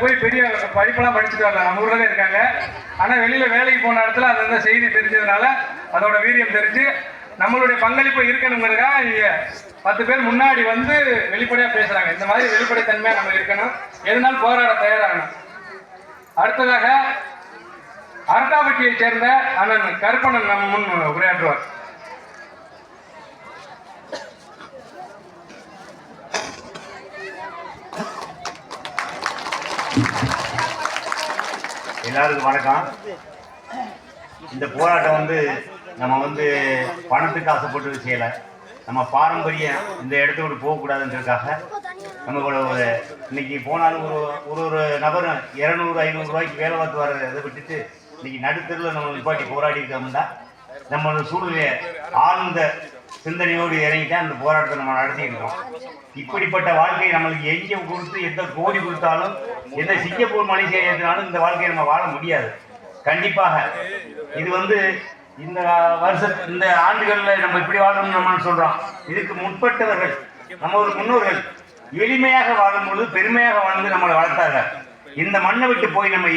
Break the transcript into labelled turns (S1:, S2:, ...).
S1: போய் பெரிய படிப்பெல்லாம் படிச்சுட்டு வரல. நம்ம ஊர்ல தான் இருக்காங்க. ஆனா வெளியில வேலைக்கு போன இடத்துல அது அந்த செய்தி தெரிஞ்சதுனால அதோட வீரியம் தெரிஞ்சு நம்மளுடைய பங்களிப்பு இருக்கணுங்கிறதுக்காக இங்க பத்து பேர் முன்னாடி வந்து வெளிப்படையாக பேசுறாங்க. இந்த மாதிரி வெளிப்படைத்தன்மையாக நம்ம இருக்கணும். எதுனாலும் போராட தயாராகணும். அடுத்ததாக அரட்டாபட்டியை சேர்ந்த அண்ணன் கருப்பணன் நம்ம முன் உரையாற்றுவார்.
S2: எல்லாருக்கும் வணக்கம். இந்த போராட்டம் வந்து நம்ம வந்து பணத்துக்கு ஆசைப்பட்டு செய்யலை. நம்ம பாரம்பரியம் இந்த இடத்த விட்டு போகக்கூடாதுன்றதுக்காக நம்ம ஒரு ஒரு இன்னைக்கு போனாலும் ஒரு ஒரு ஒரு நபரும் இரநூறு ஐநூறு ரூபாய்க்கு வேலை பார்த்து வர இதை விட்டுட்டு இன்னைக்கு நடுத்தரில் நம்ம நிப்பாட்டி போராடி இருக்கோம்னா நம்மளோட சூழ்நிலையை ஆழ்ந்த சிந்தனையோடு இறங்கிட்டா அந்த போராட்டத்தை நம்ம நடத்திட்டு இப்படிப்பட்ட வாழ்க்கையை நம்மளுக்கு எங்கே கொடுத்து எந்த கோடி கொடுத்தாலும் எந்த சிங்கப்பூர் மலேசியானாலும் இந்த வாழ்க்கையை நம்ம வாழ முடியாது. கண்டிப்பாக இது வந்து இந்த வருஷ இந்த ஆண்டுகளில் நம்ம இப்படி வாழணும்னு நம்ம சொல்கிறோம் இதுக்கு முற்பட்டவர்கள் நம்ம ஒரு முன்னோர்கள் எளிமையாக வாழும்பொழுது பெருமையாக வாழ்ந்து நம்மளை வளர்த்தாங்க இந்த மண்ணை விட்டு போய் நம்ம